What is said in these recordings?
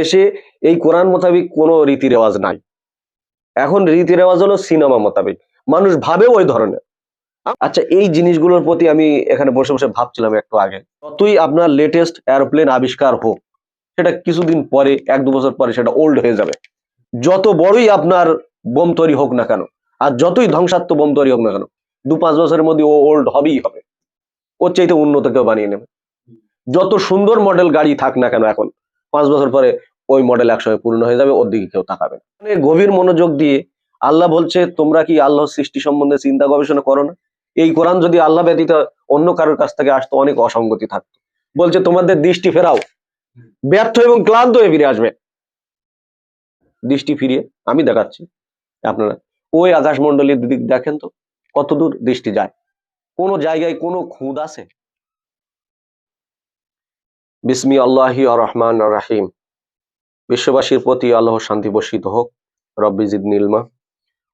দেশে এই কোরআন মোতাবিক কোনো রীতি রেওয়াজ নাই। এখন রীতি রেওয়াজ হলো সিনেমা মোতাবিক। মানুষ ভাবে ওই ধরনের। আচ্ছা এই জিনিসগুলোর প্রতি আমি এখানে বসে বসে ভাবছিলাম একটু আগে। যতই আপনার লেটেস্ট এরোপ্লেন আবিষ্কার হোক, সেটা কিছুদিন পরে, এক দু বছর পরে সেটা ওল্ড হয়ে যাবে। যত বড়ই আপনার বোম তৈরি হোক না কেন, আর যতই ধ্বংসাত্মক বোম তৈরি হোক না কেন, দু পাঁচ বছরের মধ্যে ও ওল্ড হবেই হবে। ওর চাইতে উন্নত কেউ বানিয়ে নেবে। যত সুন্দর মডেল গাড়ি থাক না কেন এখন, পাঁচ বছর পরে ওই মডেল একসময় পূর্ণ হয়ে যাবে, ওর দিকে কেউ তাকাবে মানে গভীর মনোযোগ দিয়ে আল্লাহ বলছে, তোমরা কি আল্লাহর সৃষ্টি সম্বন্ধে চিন্তা গবেষণা করো না? এই কোরআন যদি আল্লাহ ব্যতীত অন্য কারোর কাছ থেকে আসতো, অনেক অসঙ্গতি থাকতো। বলছে, তোমাদের দৃষ্টি ফেরাও। ব্যর্থ এবং ক্লান্ত হয়ে ফিরে আসবে। দৃষ্টি ফিরিয়ে আমি দেখাচ্ছি আপনারা। ওই আকাশমণ্ডলীর দিক দেখেন তো কতদূর দৃষ্টি যায়। কোন জায়গায় কোনো খুঁদ আছে? বিসমি আল্লাহি রহমান রাহিম। বিশ্ববাসীর প্রতি আল্লাহ শান্তি বর্ষিত হোক। রব্বি জিদ নিলমা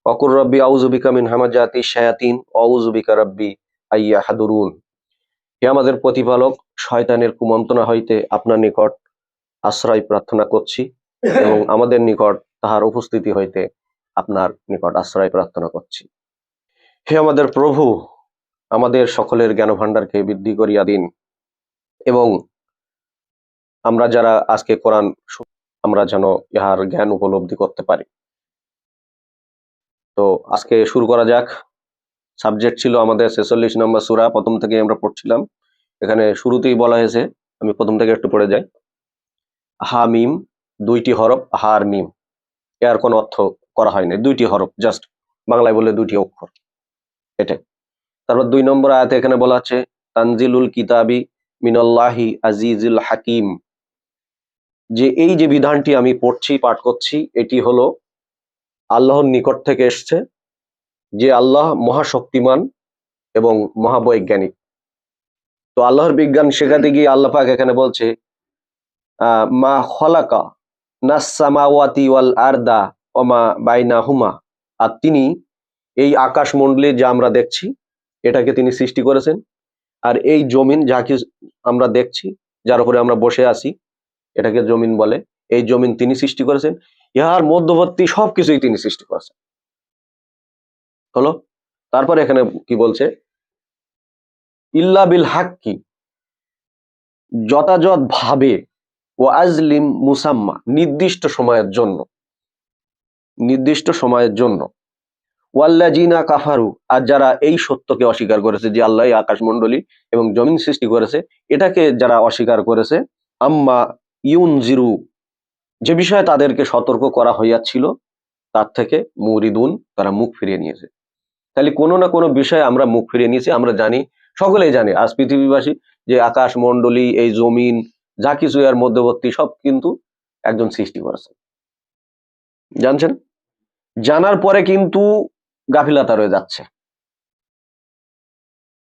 অকুর রব্বি আউজুবিকা মিন হামাজাতি শায়াতিন অউজুবিকা রব্বি আইয়া হাদুরুন হে আমাদের প্রতিপালক, শয়তানের কুমন্ত্রণা হইতে আপনার নিকট আশ্রয় প্রার্থনা করছি এবং আমাদের নিকট তাহার উপস্থিতি হইতে আপনার নিকট আশ্রয় প্রার্থনা করছি। হে আমাদের প্রভু, আমাদের সকলের জ্ঞান ভাণ্ডারকে বৃদ্ধি করিয়া দিন এবং আমরা যারা আজকে কোরআন আমরা যেন ইহার জ্ঞান উপলব্ধি করতে পারি। তো আজকে শুরু করা যাক। সাবজেক্ট ছিল আমাদের ছেচল্লিশ নম্বর সুরা, প্রথম থেকে আমরা পড়ছিলাম। এখানে শুরুতেই বলা হয়েছে, আমি প্রথম থেকে একটু পড়ে যাই। হা, মিম, দুইটি হরফ হা মিম। এর কোনো অর্থ করা হয়নি। দুইটি হরফ, জাস্ট বাংলায় বলে দুইটি অক্ষর। এটাই। তারপর দুই নম্বর আয়াতে এখানে বলা হচ্ছে তানজিলুল কিতাবি মিনাল্লাহি আজিজুল হাকিম। যে এই যে বিধানটি আমি পড়ছি, পাঠ করছি, এটি হলো আল্লাহর নিকট থেকে এসছে, যে আল্লাহ মহাশক্তিমান এবং মহাবৈজ্ঞানিক। তো আল্লাহর বিজ্ঞান শেখাতে গিয়ে আল্লাহ পাক এখানে বলছে মা খলাকা নাসামাওয়াতি ওয়াল আরদা ওমা বাইনা হুমা আর তিনি এই আকাশ মন্ডলী যা আমরা দেখছি, এটাকে তিনি সৃষ্টি করেছেন। আর এই জমিন যা কিছু আমরা দেখছি, যার উপরে আমরা বসে আছি এটাকে জমিন বলে। এই জমিন তিনি সৃষ্টি করেছেন। ইহার মধ্যবর্তী সবকিছুই তিনি সৃষ্টি করেছেন। হলো? তারপরে এখানে কি বলছে? ইল্লা বিল হাক্কি, যথাযথ ভাবে ও আজলিম মুসাম্মা, নির্দিষ্ট সময়ের জন্য। নির্দিষ্ট সময়ের জন্য। ওয়াল্লাজিনা কাফারু, আর যারা এই সত্যকে অস্বীকার করেছে যে আল্লাহ আকাশমণ্ডলী এবং জমিন সৃষ্টি করেছে, এটাকে যারা অস্বীকার করেছে, আম্মা ইউন জিরু যে বিষয়ে তাদেরকে সতর্ক করা হইয়াছিল, তার থেকে মুরিদুন তারা মুখ ফিরিয়ে নিয়েছে। তাহলে কোনো না কোনো বিষয়ে আমরা মুখ ফিরিয়ে নিয়েছি, আমরা জানি, সকলেই জানি, আজ পৃথিবীবাসী যে আকাশ মণ্ডলী, এই জমিন, যা কিছু এর মধ্যবর্তী, সব কিন্তু একজন সৃষ্টি করেছে। জানছেন? জানার পরে কিন্তু গাফিলতা রয়ে যাচ্ছে।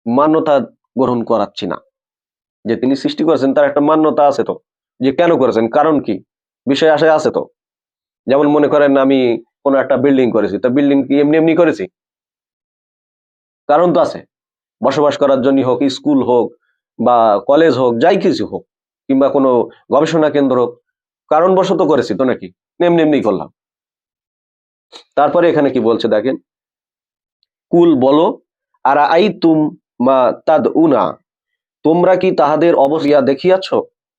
মান্যতা গ্রহণ করাচ্ছি না। যে তিনি সৃষ্টি করেছেন, তার একটা মান্যতা আছে তো। যে কেন করেছেন? কারণ কি? বিষয় আসে আছে তো? যেমন মনে করেন আমি কোনো একটা বিল্ডিং করেছি। তা বিল্ডিং কি এমনি এমনি করেছি? কারণ তো আছে। বসবাস করার জন্য হোক স্কুল হোক বা কলেজ হোক, যাই কিছু হোক, কিংবা কোনো গবেষণা কেন্দ্র হোক, কারণবশত করেছি তো নাকি? এমনি এমনি করলাম। তারপরে এখানে কি বলছে দেখেন? কুল বলো আর আই তুম মা তাদ উনা তোমরা কি তাহাদের অবস্থা দেখিয়াছ?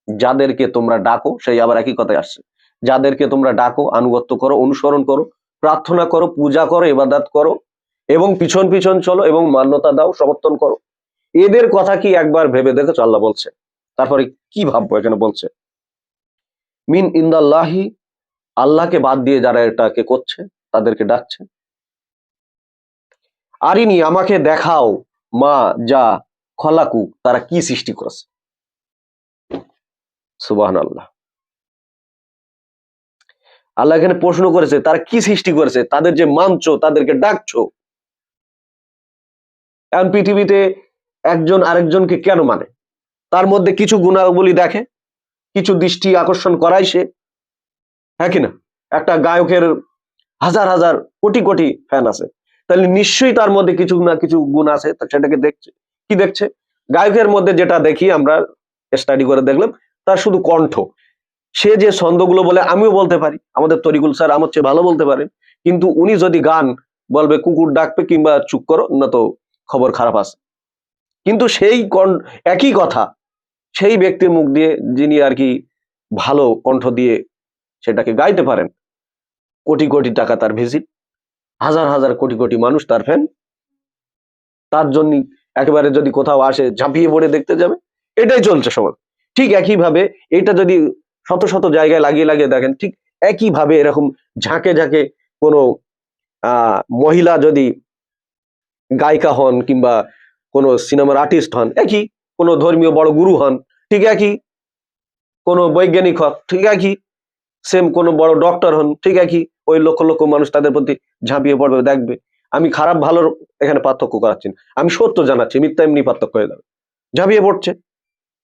যাদেরকে তোমরা ডাকো, সেই আবার একই কথায় আসছে। যাদেরকে তোমরা ডাকো, আনুগত্য করো, অনুসরণ করো, প্রার্থনা করো, পূজা করো এবাদাত করো, এবং পিছন পিছন চলো, এবং মান্যতা দাও, সমর্থন করো। এদের কথা কি একবার ভেবে দেখেছ? আল্লাহ বলছে। তারপরে কি ভাববো এখানে বলছে? মিন ইন্দাল্লাহি, আল্লাহকে বাদ দিয়ে যারা এটাকে করছে, তাদেরকে ডাকছে। আরিনি, আমাকে দেখাও মা যা খলাকু, তারা কি সৃষ্টি করেছে? সুবাহান আল্লাহ আল্লাহ এখানে প্রশ্ন করেছে, তারা কি সৃষ্টি করেছে? তাদের যে মানছো, তাদেরকে ডাকছো। এখন পৃথিবীতে একজন আরেকজনকে কেন মানে? তার মধ্যে কিছু গুণাবলী দেখে, কিছু দৃষ্টি আকর্ষণ করায় সে। হ্যাঁ কিনা একটা গায়কের হাজার হাজার কোটি কোটি ফ্যান আছে। তাহলে নিশ্চয়ই তার মধ্যে কিছু না কিছু গুণ আছে সেটাকে দেখছে। কি দেখছে? গায়কের মধ্যে যেটা দেখি আমরা স্টাডি করে দেখলাম তার শুধু কণ্ঠ। সে যে ছন্দগুলো বলে, আমিও বলতে পারি। আমাদের তরিকুল স্যার আমার চেয়ে ভালো বলতে পারেন। কিন্তু উনি যদি গান বলবে, কুকুর ডাকবে কিংবা চুপ করো, না তো খবর খারাপ আছে। কিন্তু সেই একই কথা, সেই ব্যক্তির মুখ দিয়ে যিনি আর কি ভালো কণ্ঠ দিয়ে সেটাকে গাইতে পারেন, কোটি কোটি টাকা তার ভিজিট, হাজার হাজার কোটি কোটি মানুষ তার ফ্যান তার জন্য একেবারে যদি কোথাও আসে, ঝাঁপিয়ে পড়ে দেখতে যাবে। এটাই চলছে সমাজ ঠিক একইভাবে এটা যদি শত শত জায়গায় লাগিয়ে লাগিয়ে দেখেন, ঠিক একইভাবে এরকম ঝাঁকে ঝাঁকে কোনো মহিলা যদি গায়িকা হন কিংবা কোনো সিনেমার আর্টিস্ট হন, একই কোনো ধর্মীয় বড় গুরু হন, ঠিক একই কোনো বৈজ্ঞানিক হন, ঠিক একই সেম কোনো বড় ডক্টর হন, ঠিক একই ওই লক্ষ লক্ষ মানুষ তাদের প্রতি ঝাঁপিয়ে পড়বে, দেখবে আমি খারাপ ভালোর এখানে পার্থক্য করাচ্ছি। আমি সত্য জানাচ্ছি, মিথ্যা এমনি পার্থক্য হয়ে যাবে ঝাঁপিয়ে পড়ছে,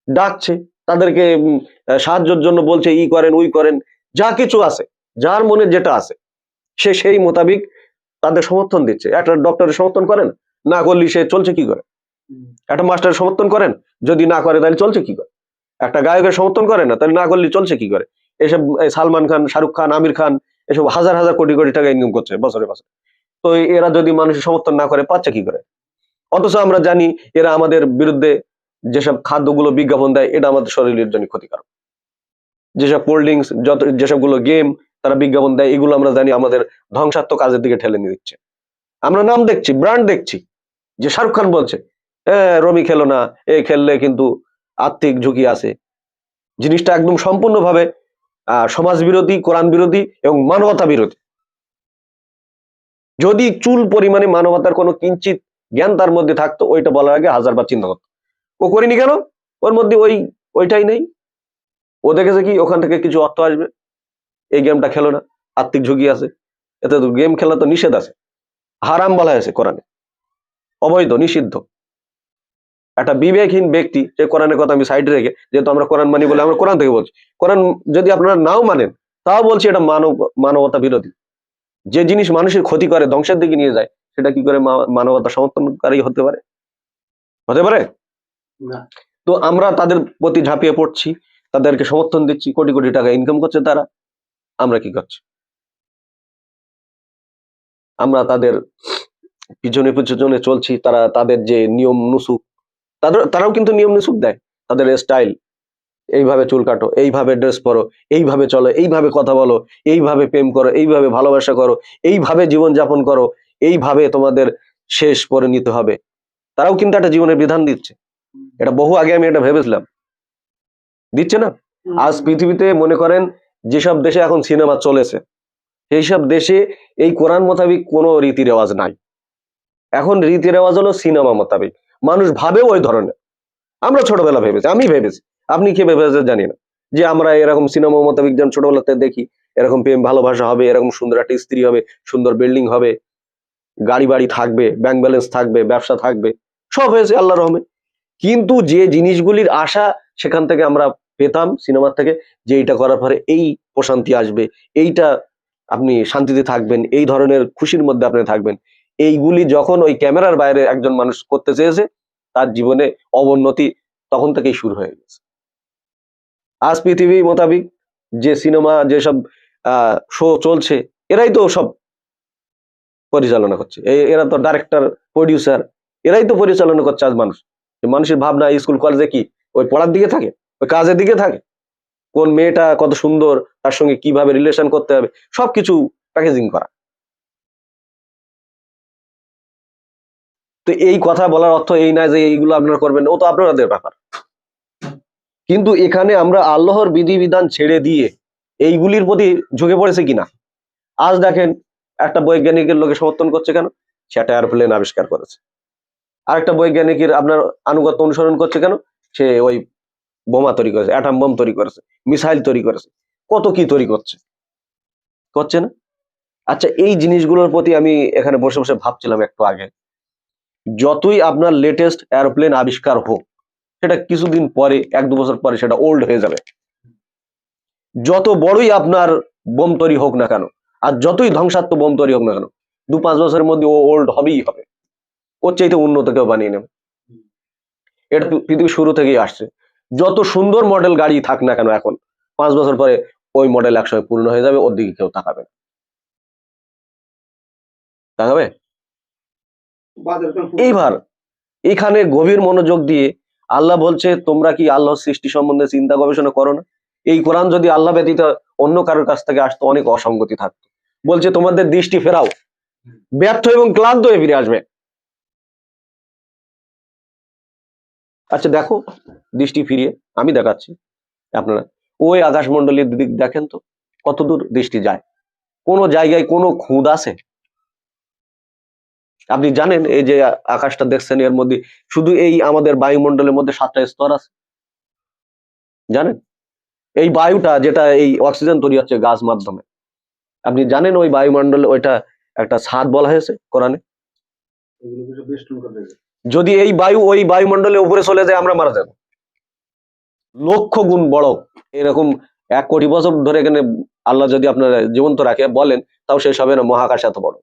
ডাকছে তাদেরকে সাহায্যের জন্য বলছে, ই করেন উই করেন, যা কিছু আছে, যার মনে যেটা আছে, সে সেই মোতাবিক তাদের সমর্থন দিচ্ছে। একটা ডক্টরের সমর্থন করেন, না করলে সে চলছে কি করে? একটা মাস্টারের সমর্থন করেন, যদি না করে তাহলে চলছে কি করে? একটা গায়কের সমর্থন করে না, তাহলে না করলে চলছে কি করে? এসব সালমান খান, শাহরুখ খান, আমির খান, এসব হাজার হাজার কোটি কোটি টাকা ইনকাম করছে বছরে বছরে। তো এরা যদি মানুষের সমর্থন না করে, পাচ্ছে কি করে? অথচ আমরা জানি এরা আমাদের বিরুদ্ধে যেসব খাদ্যগুলো বিজ্ঞাপন দেয়, এটা আমাদের শরীরের জন্য ক্ষতিকারক। যেসব কোল্ড ড্রিঙ্কস যত, যেসবগুলো গেম তারা বিজ্ঞাপন দেয়, এগুলো আমরা জানি আমাদের ধ্বংসাত্মক কাজের দিকে ঠেলে নিয়ে দিচ্ছে। আমরা নাম দেখছি ব্র্যান্ড দেখছি, যে শাহরুখ খান বলছে রমি খেলো না, এ খেললে কিন্তু আর্থিক ঝুঁকি আছে। জিনিসটা একদম সম্পূর্ণভাবে সমাজ বিরোধী কোরআন বিরোধী এবং মানবতা বিরোধী। যদি চুল পরিমাণে মানবতার কোনো কিঞ্চিত জ্ঞান তার মধ্যে থাকতো, ওইটা বলার আগে হাজারবার চিন্তা করতো। ও করিনি কেন? ওর মধ্যে ওই, ওইটাই নেই। ও দেখেছে কি? ওখান থেকে কিছু অর্থ আসবে। এই গেমটা খেলো না। আর্থিক ঝুঁকি আছে। এতে তো গেম খেলা তো নিষেধ আছে। হারাম বলা হয়েছে কোরআনে। অবৈধ, নিষিদ্ধ। একটা বিবেকহীন ব্যক্তি যে কোরআনের কথা আমি সাইডে রেখে, যেহেতু আমরা কোরআন মানি বলে আমরা কোরআন থেকে বলছি। কোরআন যদি আপনারা নাও মানেন, তাও বলছি এটা মানব, মানবতা বিরোধী। যে জিনিস মানুষের ক্ষতি করে, ধ্বংসের দিকে নিয়ে যায়, সেটা কি করে মানবতা সমর্থনকারী হতে পারে? হতে পারে? তো আমরা তাদের প্রতি ঝাঁপিয়ে পড়ছি, তাদেরকে সমর্থন দিচ্ছি, কোটি কোটি টাকা ইনকাম করছে তারা, আমরা কি করছি? আমরা তাদের পিছনে পিছনে চলছি, তারা তাদের যে নিয়ম নুসুক তাদের, তারাও কিন্তু নিয়ম নুসুক দেয়, তাদের স্টাইল এইভাবে চুল কাটো, এইভাবে ড্রেস পরো, এইভাবে চলো, এইভাবে কথা বলো, এইভাবে প্রেম করো, এইভাবে ভালোবাসা করো, এইভাবে জীবন যাপন করো, এইভাবে তোমাদের শেষ করে নিতে হবে। তারাও কিন্তু একটা জীবনের বিধান দিচ্ছে। এটা বহু আগে আমি এটা ভেবেছিলাম। দিচ্ছে না? আজ পৃথিবীতে মনে করেন যেসব দেশে এখন সিনেমা চলেছে সেই সব দেশে এই কোরআন মোতাবিক কোনো রীতি রেওয়াজ নাই। এখন রীতি রেওয়াজ হলো সিনেমা মোতাবিক। মানুষ ভাবেও ওই ধরনের। আমরা ছোটবেলা ভেবেছি আমি ভেবেছি। আপনি কি ভেবেছেন জানি না। যে আমরা এরকম সিনেমা মোতাবিক যেমন ছোটবেলাতে দেখি এরকম প্রেম ভালোবাসা হবে এরকম সুন্দর একটা স্ত্রী হবে সুন্দর বিল্ডিং হবে গাড়ি বাড়ি থাকবে ব্যাংক ব্যালেন্স থাকবে ব্যবসা থাকবে সব হয়েছে আল্লাহ রহমে। কিন্তু যে জিনিসগুলির আশা সেখান থেকে আমরা পেতাম সিনেমার থেকে, যে এইটা করার পরে এই প্রশান্তি আসবে, এইটা আপনি শান্তিতে থাকবেন, এই ধরনের খুশির মধ্যে আপনি থাকবেন। এইগুলি যখন ওই ক্যামেরার বাইরে একজন মানুষ করতে চেয়েছে, তার জীবনে অবনতি তখন থেকেই শুরু হয়ে গেছে। আজ পৃথিবী মোতাবিক যে সিনেমা যেসব শো চলছে, এরাই তো সব পরিচালনা করছে। এরা তো ডাইরেক্টর প্রডিউসার এরাই তো পরিচালনা করছে আজ মানুষ। মানুষের ভাবনা স্কুল কলেজে কি? ওই পড়ার দিকে থাকে? ওই কাজের দিকে থাকে? কোন মেয়েটা কত সুন্দর? তার সঙ্গে কীভাবে রিলেশন করতে হবে? সবকিছু প্যাকেজিং করা। তো এই কথা বলার অর্থ এই না যে এইগুলো আপনারা করবেন ও তো আপনাদের ব্যাপার। কিন্তু এখানে আমরা আল্লাহর বিধিবিধান ছেড়ে দিয়ে এইগুলির প্রতি ঝুঁকে পড়েছে কিনা? আজ দেখেন একটা বৈজ্ঞানিকের লোকে সমর্থন করছে কেন? সে একটা এয়ারপ্লেন আবিষ্কার করেছে। আরেকটা বৈজ্ঞানিকের আপনার আনুগত্য অনুসরণ করছে কেন? সে ওই বোমা তৈরি করেছে অ্যাটাম বোম তৈরি করেছে মিসাইল তৈরি করেছে। কত কি তৈরি করছে? করছে না? আচ্ছা এই জিনিসগুলোর প্রতি আমি এখানে বসে বসে ভাবছিলাম একটু আগে। যতই আপনার লেটেস্ট এরোপ্লেন আবিষ্কার হোক, সেটা কিছুদিন পরে, এক দু বছর পরে সেটা ওল্ড হয়ে যাবে। যত বড়ই আপনার বোম তৈরি হোক না কেন, আর যতই ধ্বংসাত্মক বোম তৈরি হোক না কেন, দু পাঁচ বছরের মধ্যে ও ওল্ড হবেই হবে। ওর চাইতে উন্নত কেউ বানিয়ে নেবে। এটা পৃথিবীর শুরু থেকেই আসছে। যত সুন্দর মডেল গাড়ি থাক না কেন এখন পাঁচ বছর পরে ওই মডেল একসময় পূর্ণ হয়ে যাবে ওর দিকে কেউ তাকাবে না। তাকাবে? এইবার এখানে গভীর মনোযোগ দিয়ে আল্লাহ বলছে তোমরা কি আল্লাহ সৃষ্টি সম্বন্ধে চিন্তা গবেষণা করো না? এই কোরআন যদি আল্লাহ ব্যতীত অন্য কারোর কাছ থেকে আসতো অনেক অসঙ্গতি থাকতো। বলছে তোমাদের দৃষ্টি ফেরাও। ব্যর্থ এবং ক্লান্ত হয়ে ফিরে আসবে। আচ্ছা দেখো, দৃষ্টি ফিরিয়ে আমি দেখাচ্ছি আপনারা। ওই আকাশমণ্ডলীর দিক দেখেন তো কতদূর দৃষ্টি যায়। কোনো জায়গায় কোনো খুঁদ আছে? আপনি জানেন এই যে আকাশটা দেখছেন, এর মধ্যে শুধু এই আমাদের বায়ুমণ্ডলের মধ্যে সাতটা স্তর আছে? জানেন? এই বায়ুটা যেটা এই অক্সিজেন তৈরি হচ্ছে গাছ মাধ্যমে। আপনি জানেন ওই বায়ুমণ্ডলে ওইটা একটা ছাদ বলা হয়েছে কোরআনে? যদি এই বায়ু ওই বায়ুমণ্ডলের উপরে চলে যায়, আমরা মারা যাব। লক্ষ গুণ বড় এরকম এক কোটি বছর ধরে এখানে আল্লাহ যদি আপনার জীবন্ত রাখে, বলেন, তাও শেষ হবে না, মহাকাশ এত বড়।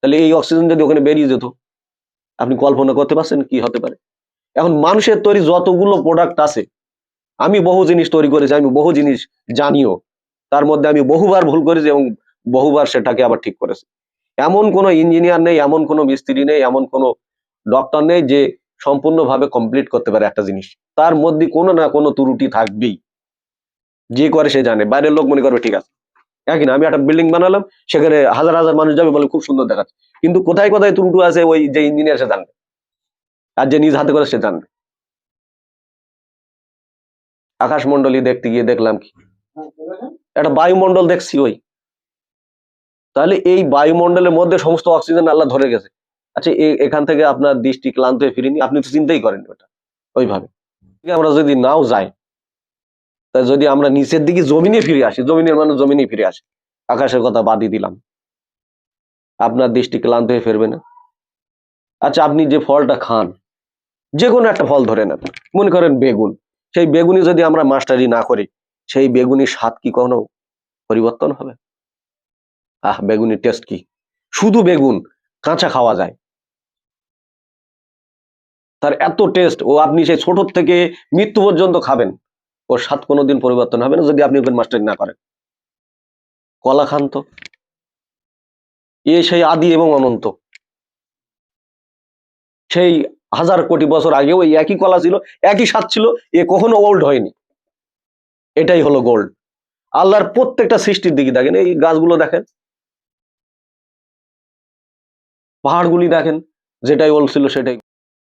তাহলে এই অক্সিজেন যদি ওখানে বেরিয়ে যেত, আপনি কল্পনা করতে পারছেন কি হতে পারে? এখন মানুষের তৈরি যতগুলো প্রোডাক্ট আছে, আমি বহু জিনিস তৈরি করেছি, আমি বহু জিনিস জানিও। তার মধ্যে আমি বহুবার ভুল করেছি এবং বহুবার সেটাকে আবার ঠিক করেছি। এমন কোনো ইঞ্জিনিয়ার নেই, এমন কোনো মিস্ত্রি নেই, এমন কোনো ডক্টর নেই যে সম্পূর্ণভাবে কমপ্লিট করতে পারে একটা জিনিস। তার মধ্যে কোনো না কোনো ত্রুটি থাকবেই। যে করে সে জানে। বাইরের লোক মনে করবে, ঠিক আছে। একই না? আমি একটা বিল্ডিং বানালাম, সেখানে হাজার হাজার মানুষ যাবে বলে খুব সুন্দর দেখাচ্ছে। কিন্তু কোথায় কোথায় ত্রুটি আছে ওই যে ইঞ্জিনিয়ার সে জানবে? আর যে নিজ হাতে করে সে জানবে। আকাশমন্ডলী দেখতে গিয়ে দেখলাম কি? একটা বায়ুমণ্ডল দেখছি ওই। তাহলে এই বায়ুমণ্ডলের মধ্যে সমস্ত অক্সিজেন আল্লাহ ধরে গেছে। আচ্ছা এখান থেকে আপনার দৃষ্টি ক্লান্ত হয়ে ফিরিনি আপনি তো চিন্তাই করেন ওটা, ওইভাবে। আমরা যদি নাও যাই, তা যদি আমরা নিচের দিকে জমিনে ফিরে আসি, জমিনের মানুষ জমিনে ফিরে আসে, আকাশের কথা বাদই দিলাম, আপনার দৃষ্টি ক্লান্ত হয়ে ফিরবে না। আচ্ছা আপনি যে ফলটা খান যে কোনো একটা ফল ধরে নেন, মনে করেন বেগুন, সেই বেগুনি যদি আমরা মাস্টারি না করি, সেই বেগুনির স্বাদ কি কখনো পরিবর্তন হবে? আহ, বেগুনির টেস্ট কি? শুধু বেগুন, কাঁচা খাওয়া যায়। তার এত টেস্ট ও আপনি সেই ছোট থেকে মৃত্যু পর্যন্ত খাবেন। ওর স্বাদ কোনোদিন পরিবর্তন হবে না যদি আপনি ওখানে মাস্টারি না করেন। কলা খান তো। এ সেই আদি এবং অনন্ত। সেই হাজার কোটি বছর আগে ওই একই কলা ছিল, একই স্বাদ ছিল, এ কখনো ওল্ড হয়নি। এটাই হলো গোল্ড আল্লাহর প্রত্যেকটা সৃষ্টির দিকে দেখেন, এই গাছগুলো দেখেন। পাহাড়গুলি দেখেন, যেটাই ওল্ড ছিল সেটাই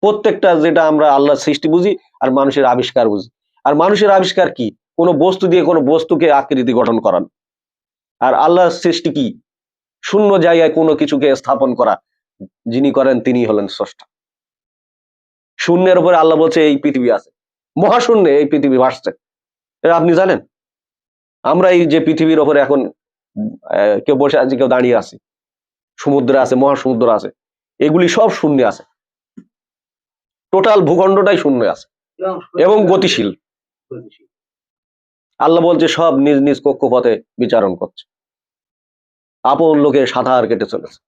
প্রত্যেকটা যেটা আমরা আল্লাহর সৃষ্টি বুঝি আর মানুষের আবিষ্কার বুঝি। আর মানুষের আবিষ্কার কি? কোনো বস্তু দিয়ে কোনো বস্তুকে আকৃতি গঠন করান আর আল্লাহর সৃষ্টি কি? শূন্য জায়গায় কোনো কিছুকে স্থাপন করা। যিনি করেন তিনি হলেন স্রষ্টা। শূন্যের উপরে আল্লাহ বলছে, এই পৃথিবী আছে। মহাশূন্যে এই পৃথিবী ভাসছে। এটা আপনি জানেন? আমরা এই যে পৃথিবীর ওপরে এখন কেউ বসে আছে, কেউ দাঁড়িয়ে আছে। সমুদ্র আছে, মহাসমুদ্র আছে। এগুলি সব শূন্য আছে। টোটাল ভূখণ্ডটাই শূন্য আছে এবং গতিশীল। আল্লাহ বলছে, সব নিজ নিজ কক্ষপথে বিচারণ করছে। আপন লোকে সাঁতার কেটে চলেছে।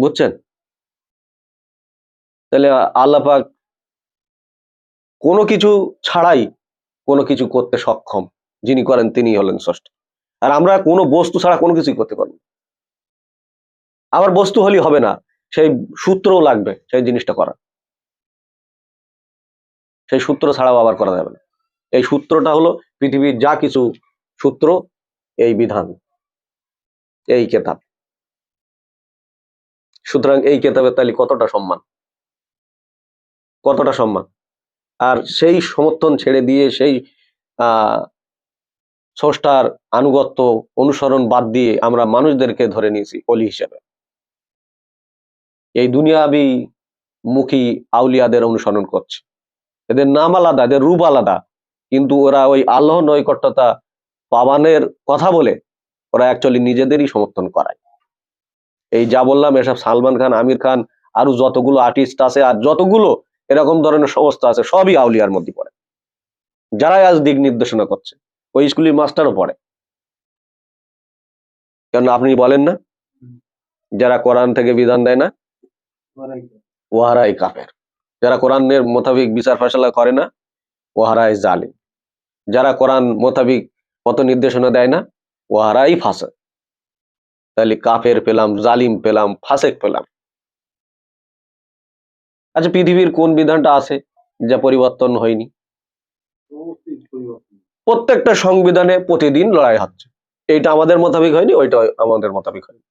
বুঝছেন? তাহলে আল্লাহ পাক কোনো কিছু ছাড়াই কোনো কিছু করতে সক্ষম, যিনি করেন তিনি হলেন ষষ্ঠ আর আমরা কোনো বস্তু ছাড়া কোনো কিছুই করতে পারব। আবার বস্তু হলেই হবে না। সেই সূত্রও লাগবে সেই জিনিসটা করা সেই সূত্র ছাড়াও আবার করা যাবে না। এই সূত্রটা হলো পৃথিবীর যা কিছু সূত্র, এই বিধান, এই কেতাব। সুতরাং এই কেতাবের তাহলে কতটা সম্মান? কতটা সম্মান? আর সেই সমর্থন ছেড়ে দিয়ে সেই আহ স্রষ্টার আনুগত্য অনুসরণ বাদ দিয়ে আমরা মানুষদেরকে ধরে নিয়েছি অলি হিসেবে। এই দুনিয়াবি মুখী আউলিয়াদের অনুসরণ করছে। এদের নাম আলাদা, এদের রূপ আলাদা। কিন্তু ওরা ওই আল্লাহ নৈকট্যতা পাবানের কথা বলে ওরা অ্যাকচুয়ালি নিজেদেরই সমর্থন করায়। এই যা বললাম, এসব সালমান খান, আমির খান, আরও যতগুলো আর্টিস্ট আছে আর যতগুলো এরকম ধরনের সংস্থা আছে, সবই আউলিয়ার মধ্যে পড়ে। যারাই আজ দিক নির্দেশনা করছে, ওই স্কুলের মাস্টারও পড়ে। কেন আপনি বলেন না, যারা কোরআন থেকে বিধান দেয় না ওহারাই কাফের। যারা কোরআনের মোতাবেক বিচার ফেসলা করে না ওহারাই জালিম। যারা কোরআন মোতাবিক পথ নির্দেশনা দেয় না ওহারাই ফাঁসে তাহলে কাফের পেলাম, জালিম পেলাম, ফাসেক পেলাম। আচ্ছা পৃথিবীর কোন বিধানটা আছে যা পরিবর্তন হয়নি? প্রত্যেকটা সংবিধানে প্রতিদিন লড়াই হচ্ছে। এইটা আমাদের মোতাবিক হয়নি, ওইটা আমাদের মোতাবিক হয়নি।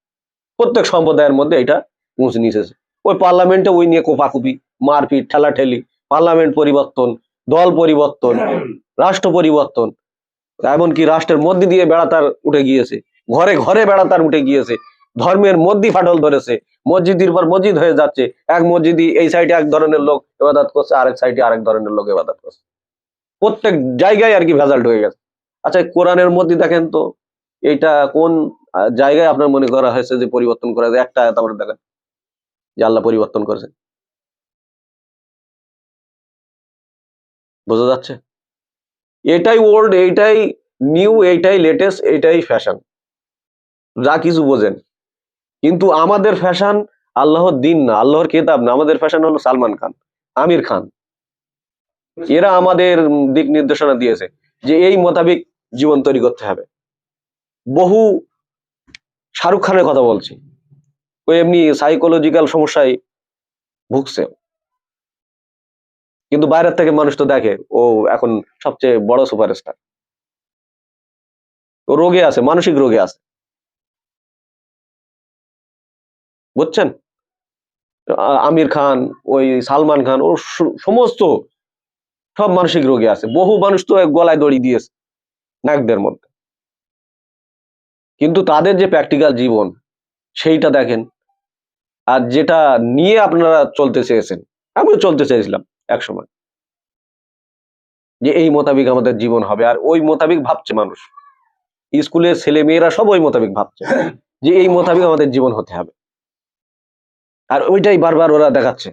প্রত্যেক সম্প্রদায়ের মধ্যে এটা উঁচ নিচেছে ওই পার্লামেন্টে ওই নিয়ে কোপাকুপি, মারপিট, ঠেলাঠেলি, পার্লামেন্ট পরিবর্তন, দল পরিবর্তন, রাষ্ট্র পরিবর্তন, এমনকি রাষ্ট্রের মধ্যে দিয়ে বেড়াতার উঠে গিয়েছে, ঘরে ঘরে বেড়াতার উঠে গিয়েছে, ধর্মের মধ্যে ফাটল ধরেছে, মসজিদের পর মসজিদ হয়ে যাচ্ছে, এক মসজিদই এই সাইডে এক ধরনের লোক এবাদাত করছে, আরেক সাইডে আরেক ধরনের লোক এবাদাত করছে। প্রত্যেক জায়গায় আর কি ভেজাল্ট হয়ে গেছে। আচ্ছা কোরআনের মধ্যে দেখেন তো এইটা কোন জায়গায় আপনার মনে করা হয়েছে যে পরিবর্তন করা যায়? একটা তারপরে দেখেন। যে আল্লাহ পরিবর্তন করেছে বোঝা যাচ্ছে? এটাই ওল্ড এইটাই নিউ এইটাই লেটেস্ট এইটাই ফ্যাশন যা কিছু বোঝেন। কিন্তু আমাদের ফ্যাশন আল্লাহর দিন না, আল্লাহর কেতাব না। আমাদের ফ্যাশন হলো সালমান খান, আমির খান। এরা আমাদের দিক নির্দেশনা দিয়েছে যে এই মোতাবেক জীবন তৈরি করতে হবে। বহু শাহরুখ খানের কথা বলছি। ও এমনি সাইকোলজিক্যাল সমস্যায় ভুগছে। কিন্তু বাইরের থেকে মানুষ তো দেখে, ও এখন সবচেয়ে বড় সুপারস্টার ও রোগে আছে, মানসিক রোগে আছে। বুঝছেন? আমির খান, ওই সালমান খান ও সমস্ত সব মানসিক রোগে আছে। বহু মানুষ তো গলায় দড়ি দিয়েছে নাকদের মধ্যে। কিন্তু তাদের যে প্র্যাকটিক্যাল জীবন, সেইটা দেখেন। আর যেটা নিয়ে আপনারা চলতে চেয়েছেন, আমিও চলতে চেয়েছিলাম এক সময় যে এই মোতাবিক আমাদের জীবন হবে, আর ওই মোতাবিক ভাবছে মানুষ। স্কুলের ছেলে মেয়েরা সব ওই মোতাবিক ভাবছে, যে এই মোতাবিক আমাদের জীবন হতে হবে। আর ওইটাই বারবার ওরা দেখাচ্ছে।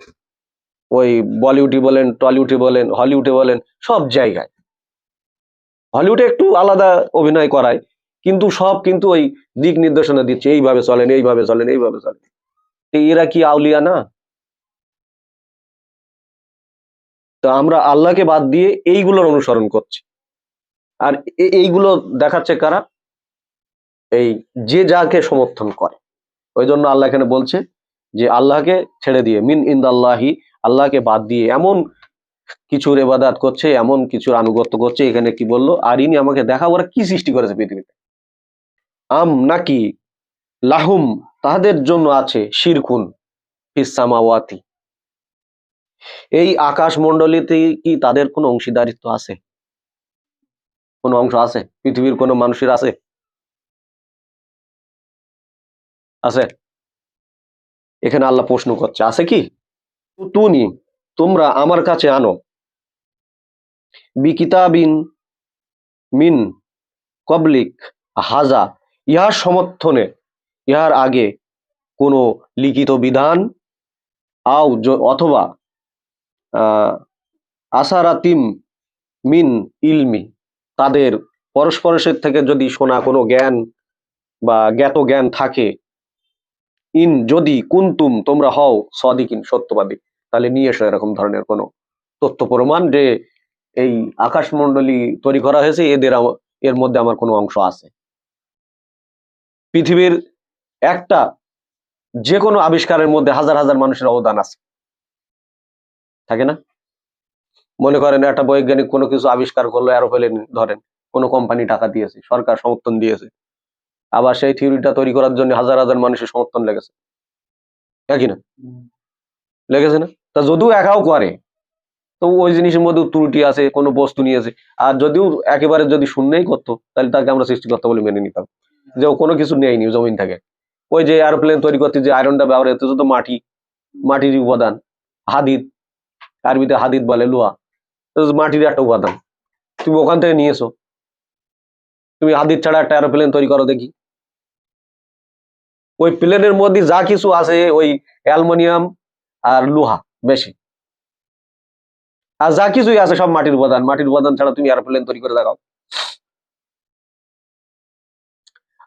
ওই বলিউডে বলেন, টলিউডে বলেন, হলিউডে বলেন, সব জায়গায়। হলিউডে একটু আলাদা অভিনয় করায়, কিন্তু সব কিন্তু ওই দিক নির্দেশনা দিচ্ছে, এইভাবে চলেন এইভাবে চলেন এইভাবে চলেন। তো এরা কি আউলিয়া না? তো আমরা আল্লাহকে বাদ দিয়ে এইগুলোর অনুসরণ করছি। আর এইগুলো দেখাচ্ছে কারা? এই যে যাকে সমর্থন করে। ওই জন্য আল্লাহ এখানে বলছে যে আল্লাহকে ছেড়ে দিয়ে, মিন ইন্দাল্লাহি, আল্লাহকে বাদ দিয়ে এমন কিছুর এবাদাত করছে, এমন কিছুর আনুগত্য করছে। এখানে কি বলল? আর ইনি আমাকে দেখা ওরা কি সৃষ্টি করেছে পৃথিবীতে। আম নাকি লাহুম, তাহাদের জন্য আছে শিরকুন ফিসামাওয়াতি এই আকাশ মন্ডলীতে কি তাদের কোনো অংশীদারিত্ব আছে? কোনো অংশ আছে? পৃথিবীর কোনো মানুষের আছে? আছে? এখানে আল্লাহ প্রশ্ন করছে, আছে কি? তুনি তোমরা আমার কাছে আনো। বিকিতাবিন মিন কবলিক হাজা, ইহার সমর্থনে ইহার আগে কোনো লিখিত বিধান আও অথবা আসারাতিম মিন ইলমি, তাদের পরস্পরের থেকে যদি শোনা কোনো জ্ঞান বা জ্ঞাত জ্ঞান থাকে, ইন যদি কুন্তুম তোমরা হও সদিকিন, সত্যবাদী, তাহলে নিয়ে এসো এরকম ধরনের কোনো তথ্য প্রমাণ যে এই আকাশমণ্ডলী তৈরি করা হয়েছে, এদের এর মধ্যে আমার কোনো অংশ আছে। পৃথিবীর একটা যে কোনো আবিষ্কারের মধ্যে হাজার হাজার মানুষের অবদান আছে। থাকে না? মনে করেন একটা বৈজ্ঞানিক কোনো কিছু আবিষ্কার করল এরোপ্লেন ধরেন, কোনো কোম্পানি টাকা দিয়েছে, সরকার সমর্থন দিয়েছে, আবার সেই থিওরিটা তৈরি করার জন্য হাজার হাজার মানুষের সমর্থন লেগেছে। একই না? লেগেছে না? তা যদিও একাও করে, তো ওই জিনিসের মধ্যে ত্রুটি আছে, কোনো বস্তু নিয়েছে, আর যদিও একেবারে যদি শূন্যই করতো, তাহলে তাকে আমরা সৃষ্টিকর্তা বলে মেনে নিতাম। যে কোনো কিছু নেয়নি, জমিন থেকে। ওই যে এরোপ্লেন তৈরি করতে যে আয়রনটা ব্যবহার হতো, তো মাটি, মাটির উপাদান, হাদিদ, আরবিতে হাদিদ বলে লোহা মাটির একটা উপাদান। তুমি ওখান থেকে নিয়েছো তুমি হাদিদ ছাড়া একটা এরোপ্লেন তৈরি করো দেখি। ওই প্লেনের মধ্যে যা কিছু আছে, ওই অ্যালুমিনিয়াম আর লোহা, বেশি। আর যা কিছুই আছে সব মাটির উপাদান। মাটির উপাদান ছাড়া তুমি এরোপ্লেন তৈরি করে দেখাও।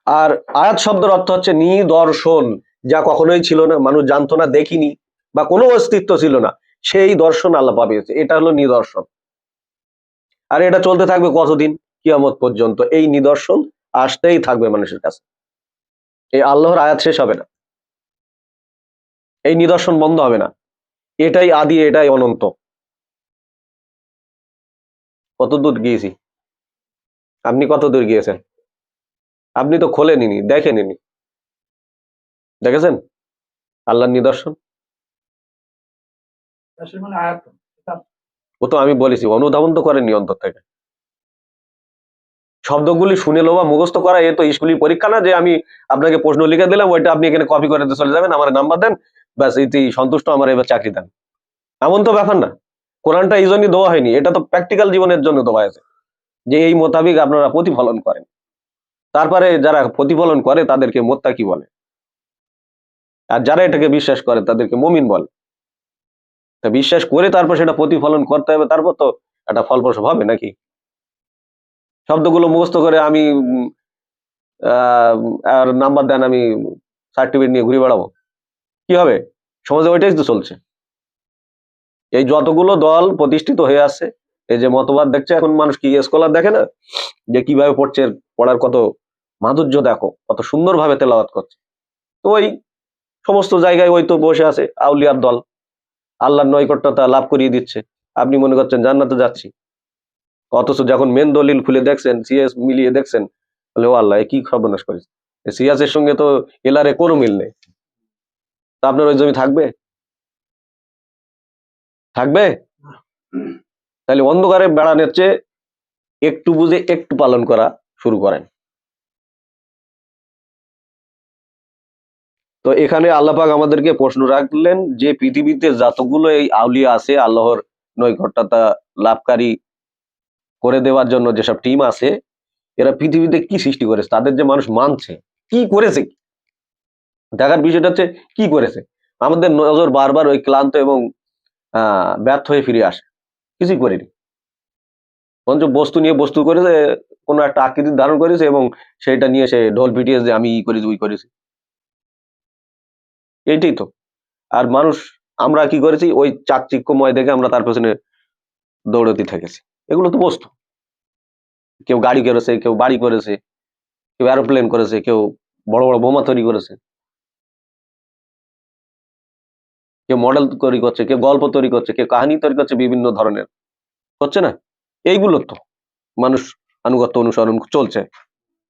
আর আয়াত শব্দের অর্থ হচ্ছে নিদর্শন, যা কখনোই ছিল না, মানুষ জানতো না, দেখিনি, বা কোনো অস্তিত্ব ছিল না। সেই দর্শন আল্লাহ পাবিয়েছে এটা হলো নিদর্শন। আর এটা চলতে থাকবে কতদিন? কিয়ামত পর্যন্ত। এই নিদর্শন আসতেই থাকবে মানুষের কাছে। এই আল্লাহর আয়াত শেষ হবে না। এই নিদর্শন বন্ধ হবে না। এটাই আদি, এটাই অনন্ত। কত দূর গিয়েছি? আপনি কত দূর গিয়েছেন? আপনি তো খোলেনি দেখেনি দেখেছেন? আল্লাহর নিদর্শন? মানে ও তো আমি বলেছি অনুধাবন তো করেনি অন্তর থেকে। শব্দগুলি শুনে লো বা মুখস্থ করা এ তো স্কুলের পরীক্ষা না যে আমি আপনাকে প্রশ্ন লিখে দিলাম ওইটা আপনি এখানে কপি করে চলে যাবেন আমার নাম্বার দেন ব্যাস এটি সন্তুষ্ট আমার এবার চাকরি দেন। এমন তো ব্যাপার না। কোরআনটা এই জন্যই দেওয়া হয়নি এটা তো প্র্যাকটিক্যাল জীবনের জন্য দেওয়া হয়েছে যে এই মোতাবিক আপনারা প্রতিফলন করেন। তারপরে যারা প্রতিফলন করে, তাদেরকে মোত্তা কি বলে। আর যারা এটাকে বিশ্বাস করে, তাদেরকে মমিন বলে। তা বিশ্বাস করে তারপর সেটা প্রতিফলন করতে হবে, তারপর তো একটা ফলপ্রসব হবে নাকি? শব্দগুলো মুখস্থ করে আমি আর নাম্বার দেন আমি সার্টিফিকেট নিয়ে ঘুরে বেড়াবো। কি হবে? সমাজে ওইটাই তো চলছে। এই যতগুলো দল প্রতিষ্ঠিত হয়ে আছে এই যে মতবাদ দেখছে, এখন মানুষ কি স্কলার দেখে না? যে কীভাবে পড়ছে, পড়ার কত মাধুর্য দেখো, কত সুন্দরভাবে তেলাওয়াত করছে। তো ওই সমস্ত জায়গায় ওই তো বসে আছে আউলিয়ার দল। আল্লাহর নৈকট্যতা লাভ করিয়ে দিচ্ছে। আপনি মনে করছেন জান্নাতে যাচ্ছি। অথচ যখন মেন দলিল খুলে দেখছেন সিএস মিলিয়ে দেখছেন বলে ও আল্লাহ কি সর্বনাশ করেছে? সিএস এর সঙ্গে তো এলারে কোনো মিল নেই। তা আপনার ওই জমি থাকবে? থাকবে? তাহলে অন্ধকারে বেড়ানোর চেয়ে একটু বুঝে একটু পালন করা শুরু করেন। তো এখানে আল্লাপাক আমাদেরকে প্রশ্ন রাখলেন যে পৃথিবীতে যতগুলো এই আউলিয়া আছে, আল্লাহর নৈকট্যতা লাভকারী করে দেওয়ার জন্য যেসব টিম আছে, এরা পৃথিবীতে কি সৃষ্টি করেছে, তাদের যে মানুষ মানছে, কি করেছে? দেখার বিষয়টা হচ্ছে কি করেছে? আমাদের নজর বারবার ওই ক্লান্ত এবং ব্যর্থ হয়ে ফিরে আসে। কিছুই করেনি। বরঞ্চ বস্তু নিয়ে বস্তু করেছে কোনো একটা আকৃতি ধারণ করেছে এবং সেটা নিয়ে সে ঢোল পিটিয়েছে যে আমি ই করেছি উই করেছি। এইটাই তো। আর মানুষ, আমরা কি করেছি? ওই চাকচিক্যময় দেখে আমরা তার পেছনে দৌড়তে থেকেছি। এগুলো তো বস্তু। কেউ গাড়ি করেছে, কেউ বাড়ি করেছে, কেউ এরোপ্লেন করেছে, কেউ বড় বড় বোমা তৈরি করেছে। কেউ মডেল তৈরি করছে, কেউ গল্প তৈরি করছে, কেউ কাহিনী তৈরি করছে, বিভিন্ন ধরনের। হচ্ছে না? এইগুলো তো মানুষ আনুগত্য অনুসরণ চলছে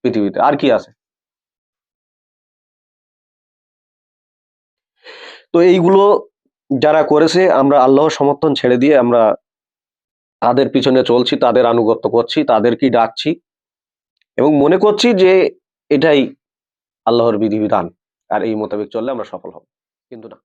পৃথিবীতে। আর কি আছে? তো এইগুলো যারা করেছে, আমরা আল্লাহর সমর্থন ছেড়ে দিয়ে আমরা তাদের পিছনে চলছি, তাদের আনুগত্য করছি তাদেরকেই ডাকছি এবং মনে করছি যে এটাই আল্লাহর বিধিবিধান। আর এই মোতাবেক চললে আমরা সফল হব। কিন্তু না।